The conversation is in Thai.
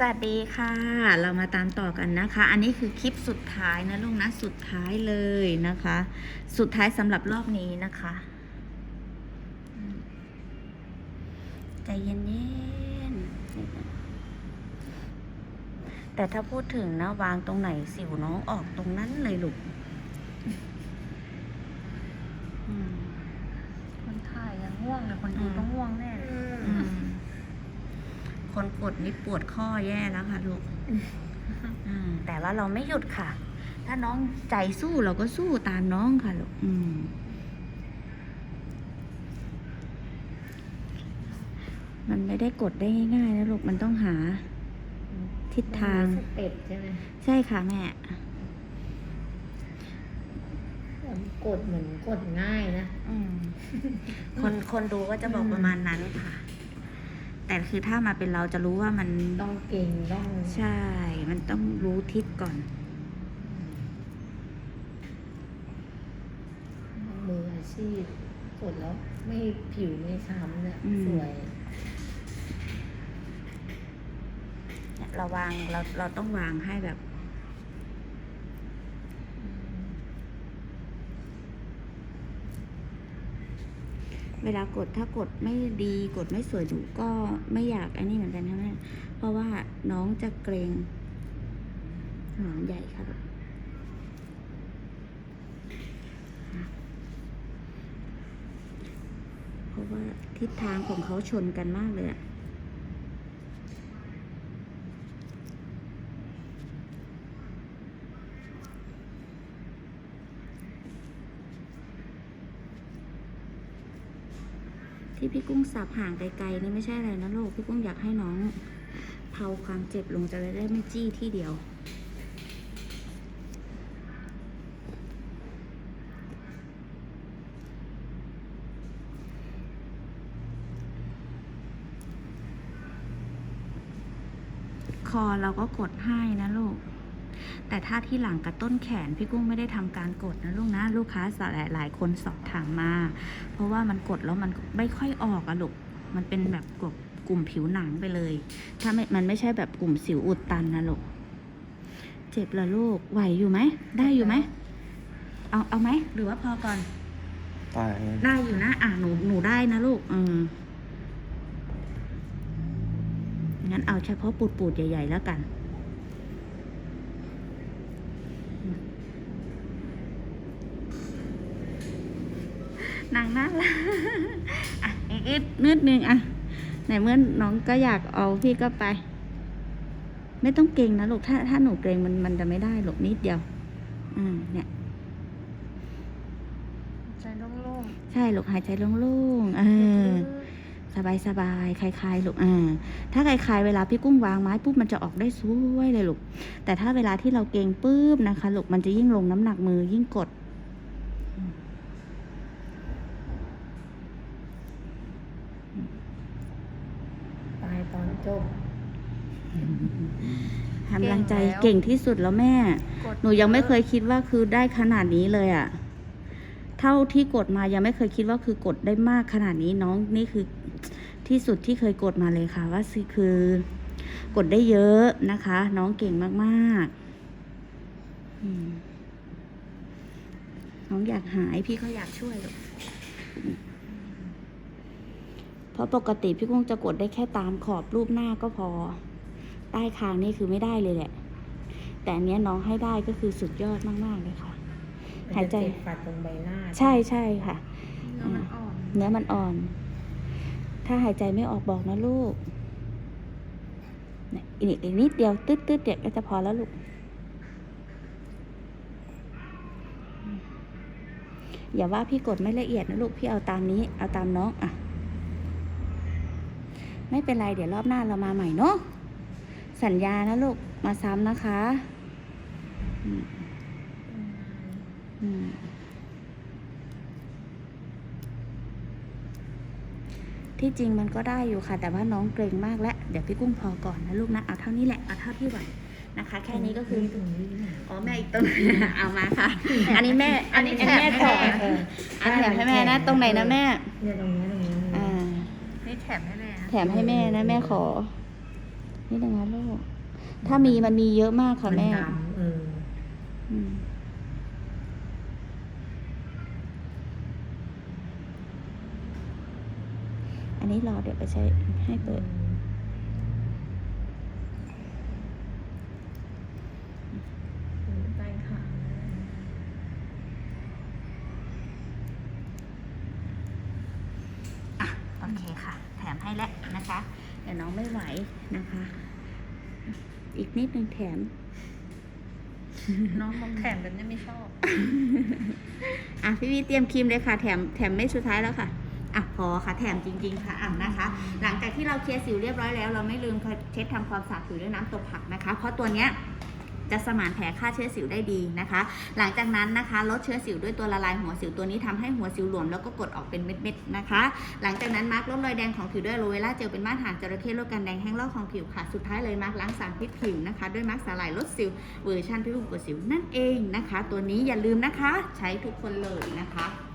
สวัสดีค่ะ เรามาตามต่อกันนะคะ อันนี้คือคลิปสุดท้ายนะลูกนะ สุดท้ายเลยนะคะ สุดท้ายสำหรับรอบนี้นะคะ ใจเย็นๆแต่ถ้าพูดถึงนะวางตรงไหนสิวน้องออกตรงนั้นเลยลูกอืม คนถ่ายยังง่วงเลยคนดู อืม ต้องง่วงแน่เลย อืม คนกดนี่ปวดข้อแย่แล้วค่ะลูกอืมแต่ว่าเราไม่หยุดค่ะ ถ้าน้องใจสู้เราก็สู้ตามน้องค่ะลูกอืมมันไม่ได้กดได้ง่ายๆนะลูก มันต้องหา ทิศทางสเต็ปใช่ไหมใช่ค่ะแม่ผมกดเหมือนกดง่ายนะอืมคนคนดูก็จะบอกอืมประมาณนั้นค่ะ แต่คือถ้ามาเป็นเราจะรู้ว่ามันต้องเก่งต้องใช่ มันต้องรู้ทิศก่อนมืออาชีพกดแล้วไม่ผิวไม่ช้ำเนี่ยอืมสวยเนี่ยเราวางเราเราต้องวางให้แบบ เวลากดถ้ากดไม่ดีกดไม่สวยหนูก็ไม่อยากอันนี้เหมือนกันนะแม่เพราะว่าน้องจะเกรงหนอนใหญ่ค่ะลูกเพราะว่าทิศทางของเขาชนกันมากเลยอะ ที่พี่กุ้งสับห่างไกลๆนี่ไม่ใช่อะไรนะลูก พี่กุ้งอยากให้น้องเผาความเจ็บลงจะได้ไม่จี้ที่เดียว คอเราก็กดให้นะลูก แต่ถ้าที่หลังกับต้นแขนพี่กุ้งไม่ได้ทำการกดนะลูกนะ ลูกค้าหลายหลายๆคนสอบถามมา เพราะว่ามันกดแล้วมันไม่ค่อยออกอะลูกมันเป็นแบบกลุ่มกลุ่มผิวหนังไปเลย ถ้าไม่มันไม่ใช่แบบกลุ่มสิวอุดตันนะลูกเจ็บเหรอลูกไหวอยู่ไหมได้อยู่ไหมเอาเอาไหมหรือว่าพอก่อนตายได้อยู่นะ อะหนูหนูได้นะลูกอืมงั้นเอาเฉพาะปูดปูดๆใหญ่ ๆ แล้วกัน นางน่ารักอะอีกอีกนิดนึงอะไหนเมื่อน้องก็อยากเอาพี่ก็ไป ไม่ต้องเกรงนะลูกถ้าถ้าหนูเกรงมันมันจะไม่ได้หรอกนิดเดียว อืมเนี่ยใจโล่งใช่ลูกหายใจโล่งๆเอๆอสบายสบายๆคลายๆลูกอ่าถ้าคลายๆเวลาพี่กุ้งวางไม้ปุ๊บมันจะออกได้สวยเลยลูกแต่ถ้าเวลาที่เราเกรงปุ๊บนะคะลูกมันจะยิ่งลงน้ำหนักมือยิ่งกด ตายตอนจบ ทำลังใจเก่งแล้วเก่งที่สุดแล้วแม่ กดหนูยังไม่เคยคิดว่าคือได้ขนาดนี้เลยอะ่ะเท่าที่กดมายังไม่เคยคิดว่าคือกดได้มากขนาดนี้น้องนี่คือที่สุดที่เคยกดมาเลยค่ะ ว่าคือ กดได้เยอะนะคะ น้องเก่งมากๆอืมน้องอยากหายพี่ก็อยากช่วยลูก เพราะปกติพี่กุ้งจะกดได้แค่ตามขอบรูปหน้าก็พอ ใต้คางนี่คือไม่ได้เลยแหละ แต่อันเนี้ยน้องให้ได้ก็คือสุดยอดมากๆเลยค่ะหายใจมันจะเจ็บปัดตรงใบหน้าใช่ใช่ค่ะ เนื้อมันอ่อนเนื้อมันอ่อน ถ้าหายใจไม่ออกบอกนะลูกเนี่ยอีกอีกนิดเดียวตืดตืดเดียวก็จะพอแล้วลูก อย่าว่าพี่กดไม่ละเอียดนะลูก พี่เอาตามนี้ เอาตามน้อง อะ ไม่เป็นไรเดี๋ยวรอบหน้าเรามาใหม่เนาะสัญญานะลูกมาซ้ำนะคะอืมอืมที่จริงมันก็ได้อยู่ค่ะ แต่ว่าน้องเกรงมากแล้ว เดี๋ยวพี่กุ้งพอก่อนนะลูกนะ เอาเท่านี้แหละ เอาเท่าที่ไหวนะคะ แค่นี้ก็คือตรงนี้นะอ๋อแม่อีกตรงเอามาค่ะ อันนี้แม่ อันนี้แม่ขอเอออันแถมให้แม่นะ ตรงไหนนะแม่เนี่ยตรงนี้ตรงนี้ตรงนี้อ่านี่แถมให้แม่นะ แถมให้แม่นะ แม่ขอ นี่ดังนั้นลูก ถ้ามีมันมีเยอะมากค่ะมันแม่ดำเอออืมอันนี้รอเดี๋ยวไปใช้ให้เปิดอืมใต้ขาอะโอเคค่ะแถ มให้แล้วนะคะเดี๋ยวน้องไม่ไหวนะคะ อีกนิดนึงแถม น้องมองแขนแบบนี้ไม่ชอบ อะพี่วีเตรียมครีมเลยค่ะ แถมแถมไม่สุดท้ายแล้วค่ะอะพอค่ะแถมจริง ๆ ค่ะอะนะคะ หลังจากที่เราเคลียร์สิวเรียบร้อยแล้ว เราไม่ลืมเช็ดทำความสะอาดผิวด้วยน้ำตบผักนะคะ เพราะตัวเนี้ย จะสมานแผลฆ่าเชื้อสิวได้ดีนะคะ หลังจากนั้นนะคะลดเชื้อสิวด้วยตัวละลายหัวสิวตัวนี้ทำให้หัวสิวหลวมแล้วก็กดออกเป็นเม็ดๆนะคะ หลังจากนั้นมาร์กลดรอยแดงของผิวด้วยโรเวล่าเจลเป็นมาตรฐานจระเข้ลดการแดงแห้งลอกของผิวค่ะ สุดท้ายเลยมาร์กล้างสารพิษผิวนะคะ ด้วยมาร์กสาหร่ายลดสิวเวอร์ชันพิษบุกดสิวนั่นเองนะคะ ตัวนี้อย่าลืมนะคะ ใช้ทุกคนเลยนะคะ